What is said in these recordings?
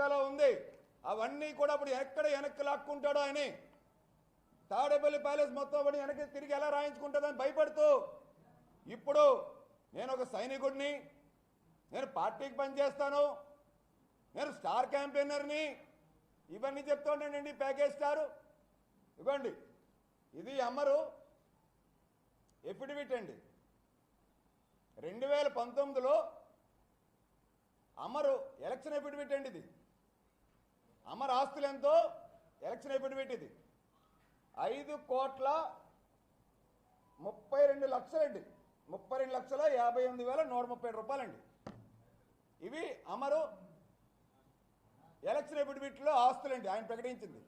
వెనకాల ఉంది. అవన్నీ కూడా అప్పుడు ఎక్కడ వెనక్కి లాక్కుంటాడో అని తాడేపల్లి ప్యాలెస్ మొత్తం పడి వెనక్కి తిరిగి ఎలా రాయించుకుంటుందని భయపడుతూ ఇప్పుడు నేను ఒక సైనికుడిని నేను పార్టీకి పనిచేస్తాను నేను స్టార్ క్యాంపెయినర్ని ఇవన్నీ చెప్తుండేనండి ప్యాకేజ్ స్టారు. ఇవ్వండి. ఇది అమ్మరు ఎఫిడవిట్ అండి. రెండు వేల పంతొమ్మిదిలో అమరు ఎలక్షన్ ఎఫిడవిట్ అండి ఇది. అమర్ ఆస్తులు ఎంతో? ఎలక్షన్ అయిపోయి పెట్టింది ఐదు కోట్ల ముప్పై రెండు లక్షలండి. ముప్పై రెండు లక్షల యాభై ఎనిమిది వేల నూట ముప్పై ఏడు రూపాయలండి. ఇవి అమరు ఎలక్షన్ ఎఫిడవిట్లో ఆస్తులండి ఆయన ప్రకటించింది.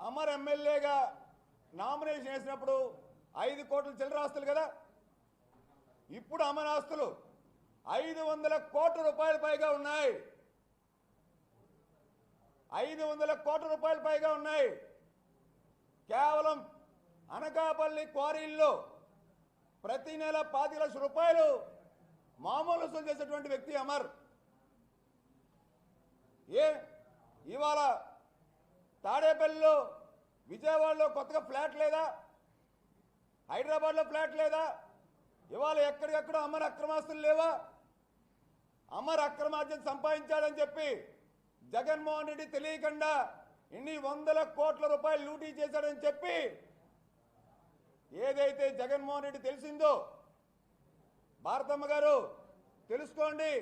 అమర్ ఎమ్మెల్యేగా నామినేషన్ వేసినప్పుడు ఐదు కోట్ల చిల్లర ఆస్తులు కదా? ఇప్పుడు అమర్ ఆస్తులు ఐదు వందల కోట్ల రూపాయల పైగా ఉన్నాయి. ఐదు వందల కోట్ల రూపాయల పైగా ఉన్నాయి. కేవలం అనకాపల్లి క్వారీల్లో ప్రతి నెల పాతి లక్షల రూపాయలు మామూలు వసూలు చేసేటువంటి వ్యక్తి అమర్. ఏ? ఇవాళ తాడేపల్లిలో విజయవాడలో కొత్తగా ఫ్లాట్ లేదా? హైదరాబాద్లో ఫ్లాట్ లేదా? ఇవాళ ఎక్కడికెక్కడ అమర్ అక్రమాస్తులు లేవా? అమర్ అక్రమార్జన సంపాదించాడని చెప్పి జగన్మోహన్ రెడ్డి తెలియకుండా ఇన్ని వందల కోట్ల రూపాయలు లూటీ చేశాడని చెప్పి ఏదైతే జగన్మోహన్ రెడ్డి తెలిసిందో భారతమ్మ గారు తెలుసుకోండి.